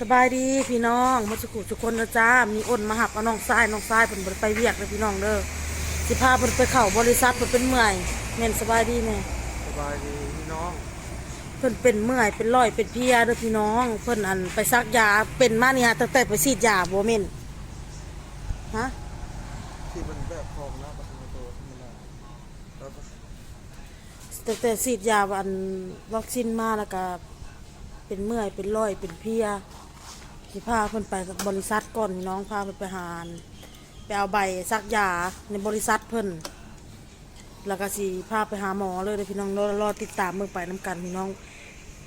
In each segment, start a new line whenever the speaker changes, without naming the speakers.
สบายดีพี่น้องมาสุขุทุกคนนะจ้ามีอ้นมาหับเอาน้องทรายน้องทรายเพิ่นบ่ได้ไปเวียกเลยพี่น้องเด้อสิพาเพิ่นไปเข้าบริษัทเพิ่นเป็นเมื่อยแม่นสบายดีแม่
สบายดีพี่น้อง
เพิ่นเป็นเมื่อยเป็นร้อยเป็นเพลียเด้อพี่น้อง เพิ่นอันไปซักยาเป็นมานี่ฮะตั้งแต่ไปฉีดยาบ่แม่นฮะ
ที่มันแบบพร้อมนะประตูตัวธรรมดาแล้วก็
ตั้งแต่ฉีดยาอันวัคซีนมาแล้วก็เป็นเมื่อยเป็นร้อยเป็นเพลีย สิพาเพิ่นไปบริษัทก่อนพี่น้องพาเพิ่นไปหานไปเอาใบซักยาในบริษัทเพิ่นแล้วก็สิพาไปหาหมอเลยเด้อพี่น้องรอรอติดตามเมื่อไปน้ำกันพี่น้อง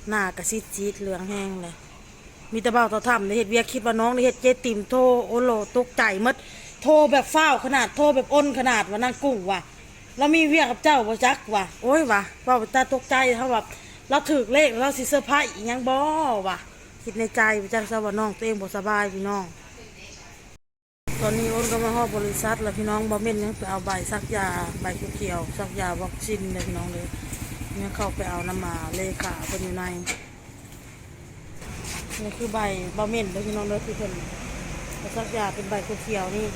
หน้ากระซิดจีดเหลืองแห้งเลย มีแต่เบ้าต่อทำในเฮ็ดเวียคิดว่าน้องในเฮ็ดเจติมโทรโอโลตกใจหมดโทรแบบฟ้าขนาดโทรแบบอ้นขนาดว่านั่งกุ้งว่ะแล้วมีเวียกับเจ้าบ่จักว่ะโอ้ยว่ะเว่าตาตกใจเขาแบบเราถือเลขเราสิเซอร์ไพรส์อีหยังบ่ว่ะ คิดในใจไปจักซะว่าน้องตัวเองบ่สบายพี่น้อง ตอนนี้อ้นก็มาฮอบบริษัทแล้วพี่น้องบ่เม่นยังไปเอาใบซักยาใบเขียวซักยาวัคซีนเลยพี่น้องเลยยังเข้าไปเอาน้ำมาเลขาเพิ่นอยู่ในนี่คือใบบ่เม่นเลยพี่น้องเลยคือเพิ่นซักยาเป็นใบเขียวนี่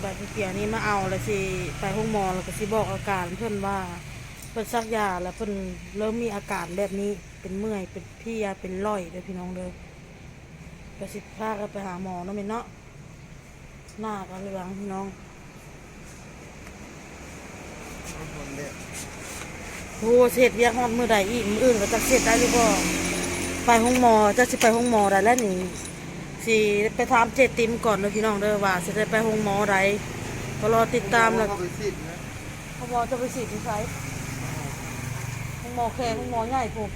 ใบเขียวนี่มาเอาแล้วสิไปห้องหมอแล้วก็สิบอกอาการเพิ่อนว่าเพิ่นซักยาแล้วเพิ่อนเริ่มมีอาการแบบนี้ เป็นเมื่อยเป็นเพลียเป็นร้อยเลยพี่น้องเลยไปสิพากันไปหาหมอเนาะแม่เนาะหน้าก็เหลืองพี่น้อง
เอาคนเด็ก
โอ้เสร็จเรียกฮอดมือใดอีกมืออื่นก็จะเสร็จได้หรือบ่ไปห้องหมอจะสิไปห้องหมอได้แล้วนี่สิไปถามเจติมก่อนเด้อพี่น้องเด้อว่าสิได้ไปห้องหมอใดก็รอติดตามแล้ว
เข้าไปซีดนะ
ห้องหมอจะไปฉีดที่ไสห้องหมอแค่ห้องหมอใหญ่ปุ๊บ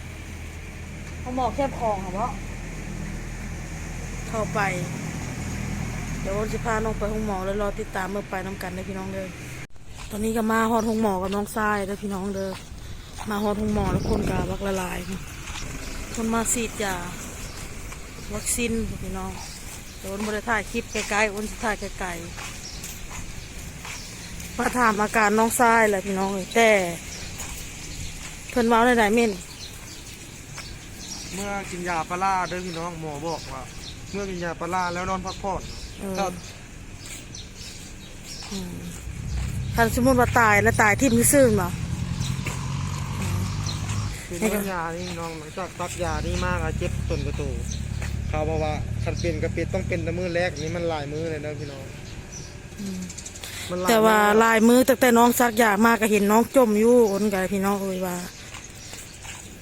ห้องหมอแคบคลองเหรอเนาะเข้าไป เดี๋ยววันสิพาน้องไปห้องหมอแล้วรอติดตามเมื่อไปน้ำกันเด้พี่น้องเด้อตอนนี้ก็มาฮอดห้องหมอกับน้องทรายเด้พี่น้องเด้อมาฮอดห้องหมอแล้วคนกาบักละลายคนมาฉีดยาวัคซีนพี่น้องโดนบริถ่ายคลิปไกลๆอ้นสิถ่ายไกลๆมาถามอาการน้องทรายแหละพี่น้องแต่เพิ่นเว้าได้ไหนเม่น
เมื่อกินยาปลาร้าเด้อพี่น้องหมอบอกว่า เมื่อกินยาปลาร้าแล้วนอนพักผ่อน
เออ
ก็
อืมถ้าสมมติว่าตายแล้วตายที่มือซื่อเหรอ
คือเมื่อยานี่พี่น้องหลังจากตักยานี่มากอะเจ็บต้นกระตูเขาบอกว่าคันเป็นกระเป็ดต้องเป็นแต่มือแรกนี่มันหลายมือเลยนะพี่น้องมันหลย
แต่ว่า
มื้อ
ลายมือตั้งแต่น้องซักยามากก็เห็นน้องจมอยู่อ้นกับพี่น้องเอ้ยว่า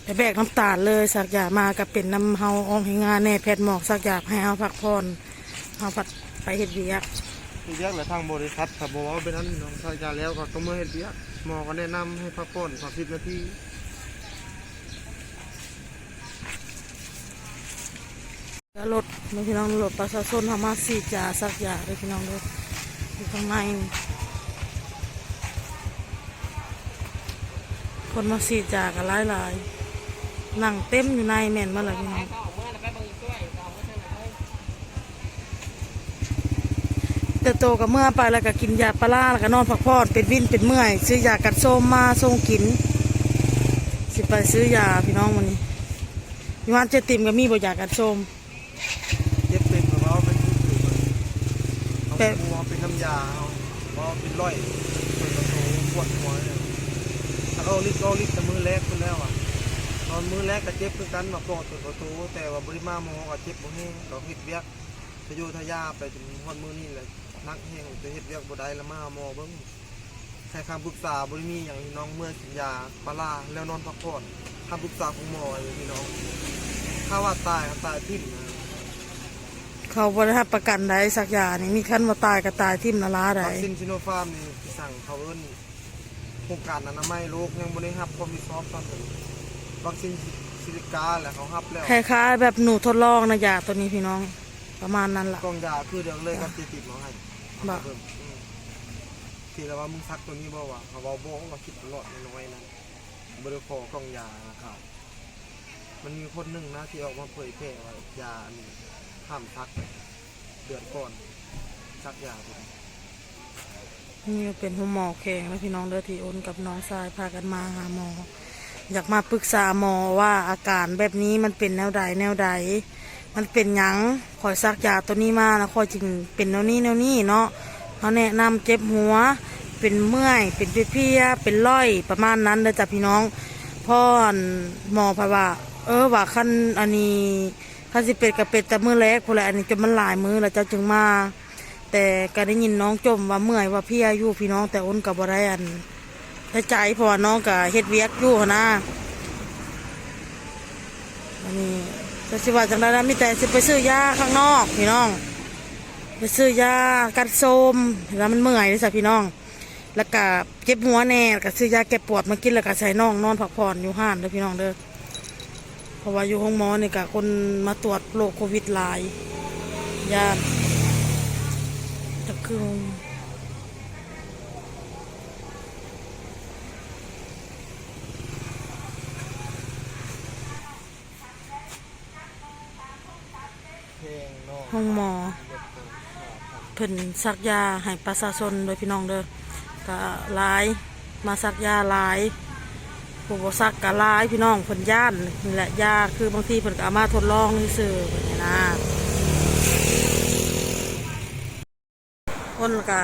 แต่แบกน้ำตาลเลยซักยามาก็เป็นน้ำเฮาอองให้งานแน่แพทย์หมอกซักยาให้เฮาพักผ่อนเฮาพัดไปเฮ็ดเวียก
เรียกเลยทางบริษัทถ้าบอกว่าเป็นนั้นพี่น้องถ้ายาแล้วก็ต้องมือเฮ็ดเบี้ยกหมอก็แนะนำให้พักผ่อนสามสิบนาที
แล้วรถน้องพี่น้องรถประชาชนเฮามาสีดยาซักยาเลยพี่น้องเลยอยู่ข้างในนี่คนมาสีดยากันหลายๆ นั่งเต็มอยู่ในแม่นมาเลยพี่น้องแต่โตกับเมื่อไปแล้วก็กินยาปลาร้าแล้วก็นอนพักผ่อนเป็นวินเป็นเมื่อย ซื้อยากัดโซมมาส่งกิน สิไปซื้อยาพี่น้องวันนี้มีวันเจติมก็มีบ่ยากัดโซม
เจ็บเป็นเพราะว่าเป็นผู้สูงเขา
แต่
กลัวเป็นน้ำยาเอาเพราะว่าเป็นร้อยเป็นกระโถปวดหัวเนี่ยถ้าเอาลิกเอาลิกแต่มือแรกคนแล้วอะ ตอนมือแรกก็เจ็บคือกันมาปอดตัวกระโถแต่ว่าบริมาหมอก็เจ็บบ่แห้งเราเฮ็ดเวียกทะโยทะยาไปจนฮอดมือนี่แหละนักแห้งจะเฮ็ดเวียกบ่ได้แล้วมาหาหมอเบิ่งให้คำปรึกษาบ่ได้มีอย่างที่น้องเมื่อกินยาปลาร้าแล้วนอนพักผ่อนคำปรึกษาของหมออย่างที่น้องถ้าว่าตายก็ตายทิ้งนะ
เขาบริหารประกันใดสักยานี่มีขั้นมาตายก็ตายทิ่มละล้าใด
วัคซีนซิโนฟาร์มนี่สั่งเขาเอิ้นโครงการอนามัยโลกยังบ่ได้รับความมีซอฟตอนนี้ วัคซีนซิลิกาแหละเขารับแล้ว
คล้ายๆแบบหนูทดลองนะยาตัวนี้พี่น้อง ประมาณนั้นล่ะ
กล่องยาคือเดี๋ยวเลยกับติดติดมาให้
บ่
เพิ่มอืมที่แล้วว่ามึงซักตัวนี้บ่วะเขาบอกบ่ว่าคิดตลอดน้อยๆนะบ่ได้ขอกล่องยานะครับมันมีคนหนึงนะที่ออกมาเผยแพร่ว่ายาอันนี้ห้ามซักเดือนก่อนซักยาตัวนี้
นี่ก็เป็นหัวหมอแข็งแล้วพี่น้องเด้อที่โอนกับน้องชายพากันมาหาหมอ อยากมาปรึกษาหมอว่าอาการแบบนี้มันเป็นแนวใดแนวใด มันเป็นหยังคอยซักยาตัวนี้มาแล้วคอยจึงเป็นแนวนี้แนวนี้เนาะเขาแนะนำเจ็บหัว เป็นเมื่อย เป็นเพลียเป็นร้อยประมาณนั้นเลยจ้ะพี่น้องพ่อหมอพะว่า เออว่าขั้นอันนี้ขั้นสิเป็ดกับเป็ดแต่มือแรกพอแหละอันนี้จนมันหลายมือแล้วเจ้าจึงมา แต่ก็ได้ยินน้องจมว่าเมื่อยว่าเพลียอยู่พี่น้องแต่อ้นกับบ่ได้อัน ได้ใจเพราะว่าน้องกับเฮ็ดเวียกอยู่นะอันนี้จะสิว่าจังไดนะมีแต่สิไปซื้อยาข้างนอกพี่น้อง ไปซื้อยากันโซมแล้วมันเมื่อยเลยจ้ะพี่น้อง แล้วก็เจ็บหัวแน่แล้วก็ซื้อยาแก้ปวดมากินแล้วก็ใส่น่องนอนพักผ่อนอยู่ห้านเด้อพี่น้องเด้อเพราะว่าอยู่ห้องหมอนี่ก็คนมาตรวจโรคโควิดหลายญาตะคือ
เพลงเนาะ
ห้องหมอ เพิ่นซักยาให้ประชาชนโดยพี่น้องเด้อก็หลายมาซักยาหลายผู้บ่ซักก็หลายพี่น้องเพิ่นย่านนี่แหละยาคือบางทีเพิ่นก็เอามาทดลองซื่อๆนี้นะอ้นก็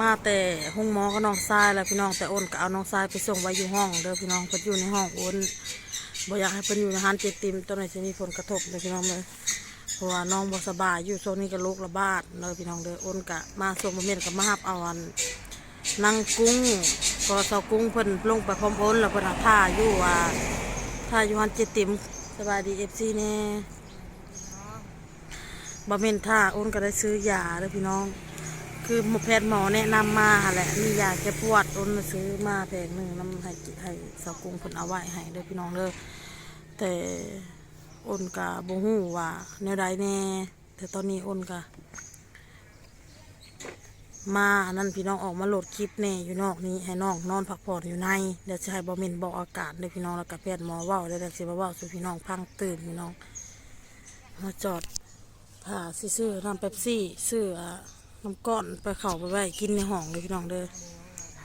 มาแต่ห้องหมอก็น้องทรายแล้วพี่น้องแต่อ้นก็เอาน้องทรายไปส่งไว้อยู่ห้องเด้อพี่น้องเพิ่นอยู่ในห้องอ้นบ่อยากให้เพิ่นอยู่ในห้านเจ็ดติมตัวไหนจะมีผลกระทบเลยพี่น้องเลย ราะว่าน้องบสบายอยู่โซนนี้ก็โรคระบาดเลยพี่น้องเด้ออ้นกะมาส่งบะเม็ดกับมาหับเอาอันนั่งกุ้งก็สากุ้งเพิ่นลงไปพร้อมอ้นแล้วเพิ่นท่าอยู่ว่าท่าอยู่หันเจติมสบายดีเอฟซีแน่บะเม็นท่าอ้นก็ได้ซื้อยาเด้อพี่น้อง คือหมอแพทย์หมอแนะนำมาแหละมียาแก้ปวดอ้นซื้อมาแพงหนึ่งน้ำให้จิให้สากุ้งเพิ่นเอาไว้ให้เด้อพี่น้องเด้อแต่ อ้นกะบ่ฮู้ว่าแนวใดแน่แต่ตอนนี้อ้นกะมาอันนั้นพี่น้องออกมาโหลดคลิปแน่อยู่นอกนี้ให้น้องนอนพักผ่อนอยู่ในเดี๋ยวจะให้บอมินบอกอากาศเลยพี่น้องแล้วก็แพทย์หมอว่าเดี๋ยวจะมาว่าสู่พี่น้องพังตื่นพี่น้อง มาจอดผ่าสิซื้อน้ำเป๊ปซี่ซื้อน้ำก้อนไปเข่าไปไว้กินในห้องเลยพี่น้องเด้อ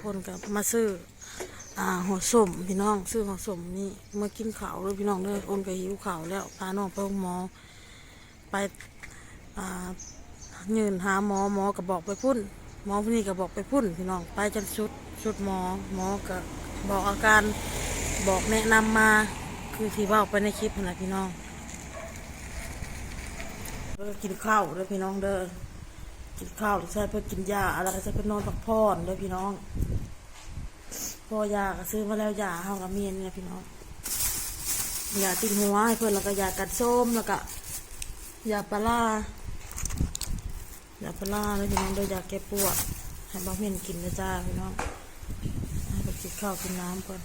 คนกับมาซื้อ อ่าหัวสมพี่น้องซื้อหัวสมนี่มากินข้าวเลยพี่น้องเด้อโอนก็หิวข้าวแล้วพาน้องไปโรงหมอ ไปอ่ายืนหาหมอหมอก็บอกไปพุ่นหมอผู้นี้ก็บอกไปพุ่นพี่น้องไปจนสุดสุดหมอหมอก็บอกอาการบอกแนะนำมาคือที่ว่าไปในคลิปนะพี่น้องเออกินข้าวเด้อพี่น้องเด้อกินข้าวใช่เพื่อกินยาอะไรใช่เพื่อนอนพักผ่อนเด้อพี่น้อง พอยาก็ซื้อมาแล้วยาเฮากับเมียนเนี่ยพี่น้องยาติดหัวให้เพื่อนแล้วก็ยากัดส้มแล้วก็ยาปลาร้ายาปลาร้าแล้วพี่น้องโดยยาแก้ปวดให้บ้าเมียนกินนะจ้าพี่น้องให้ไปกินข้าวกินน้ำก่อน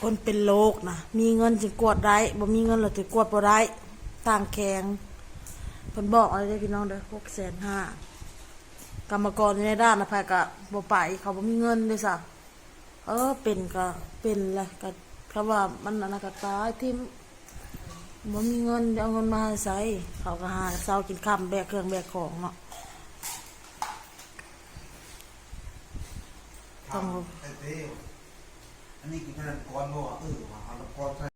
คนเป็นโรคนะมีเงินจึงกวดได้บ่มีเงินเราถึงกวดบ่ได้ต่างแข็ง เพิ่นบอกอะไรได้อพี่น้องเด้อหกแสนห้ากรรมกรอยู่ในด้านอภัยกะบ่ไปเขาบ่มีเงินด้วยซะเออเป็นก็เป็นแหละก็คำว่ามันอนนาคตตายที่บ่มีเงินจะเอาเงินมาให้ใช้เขาก็หาเช้ากินค่ำแบกเครื่องแบกของเนาะต้อง
ไอ้เต้อันนี้คือพนันกรบ่ว่าเออว่าเอาละกรใส่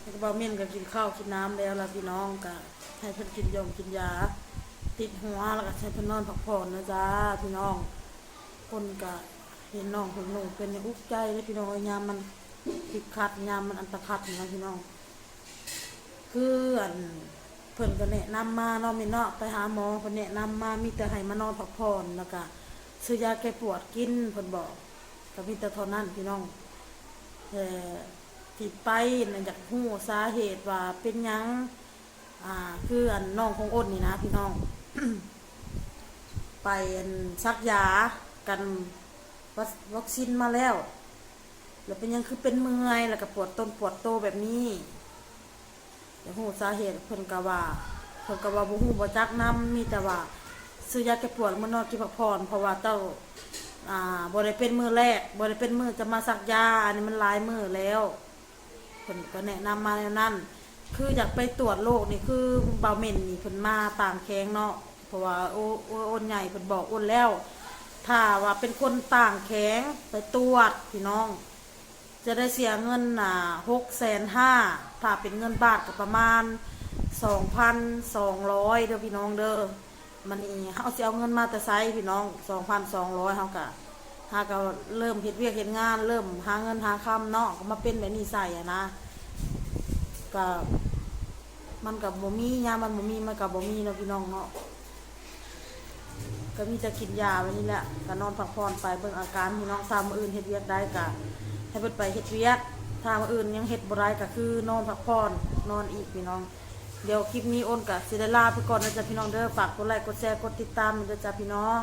แล้วก็บ่าวเม่นก็กินข้าวกินน้ำแล้วล่ะพี่น้องก็ ให้เพิ่นกินยมกินยา ติดหัวแล้วก็ให้เพิ่นนอนพักผ่อนนะจ๊ะพี่น้อง คนก็เห็นน้องเพิ่นลงเป็นอุกใจเลยพี่น้องยามมันติดขัดยามมันอันตรคัดนะพี่น้อง คืออันเพิ่นก็แนะนำมาเนาะแม่เนาะไปหาหมอเพิ่นแนะนำมามีแต่ให้มานอนพักผ่อนแล้วก็ซื้อยาแก้ปวดกินเพิ่นบอกก็มีแต่เท่านั้นพี่น้องแต่ที่ไปน่ะอยากฮู้สาเหตุว่าเป็นหยัง อ่าคืออันน้องของอ้นนี่นะพี่น้อง ไปอันซักยากันวัควัคซีนมาแล้วแล้วเป็นยังคือเป็นเมื่อยแล้วก็ปวดต้นปวดโตแบบนี้เดี๋ยวหูสาเหตุเพิ่นกะว่าเพิ่นกะว่าบ่ฮู้บ่จักนํมีแต่ว่าซื้อยาแก้ปวดมานอนกินพักผ่อนเพราะว่าเต้าอ่าบ่ได้เป็นมือแรกบ่ได้เป็นมือจะมาซักยาอันนี้มันหลายมือแล้วเพิ่นก็แนะนำมาแนวนั้น คืออยากไปตรวจโรคนี่คือเบาเหม็นนี่เพิ่นมาต่างแข้งเนาะเพราะว่าโอ้โอ้นใหญ่เพิ่นบอกอ้นแล้ว ถ้าว่าเป็นคนต่างแข็งไปตรวจพี่น้อง จะได้เสียเงินน่ะหกแสนห้าถ้าเป็นเงินบาทก็ประมาณสองพันสองร้อยเด้อพี่น้องเด้อมันนี่เขาสิเอาเงินมาแต่ไซพี่น้องสองพันสองร้อยเขากะหาก็เริ่มเฮ็ดเวียกเฮ็ดงาน เริ่มหาเงินหาคำเนาะก็มาเป็นแบบนี้ใส่อะนะ ก็มันกับบ่มียามันบ่มีมันกับบ่มีเนาะพี่น้องเนาะก็มีแต่กินยาไว้นี่แหละก็นอนพักผ่อนไปเบิ่งอาการพี่น้องซ้ำมื้ออื่นเฮ็ดเวียกได้ก็ให้เพิ่นไปเฮ็ดเวียกถ้ามื้ออื่นยังเฮ็ดบ่ได้ก็คือนอนพักผ่อนนอนอีกพี่น้อง เดี๋ยวคลิปนี้โอนกับสิได้ลาไปก่อนนะจ๊ะพี่น้องเด้อฝากกดไลค์กดแชร์กดติดตามด้วยจ้ะพี่น้อง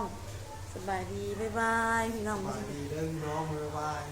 สบายดีบ๊ายบายพี่น้อง
สบายดีเด้อพี่น้องบ๊ายบาย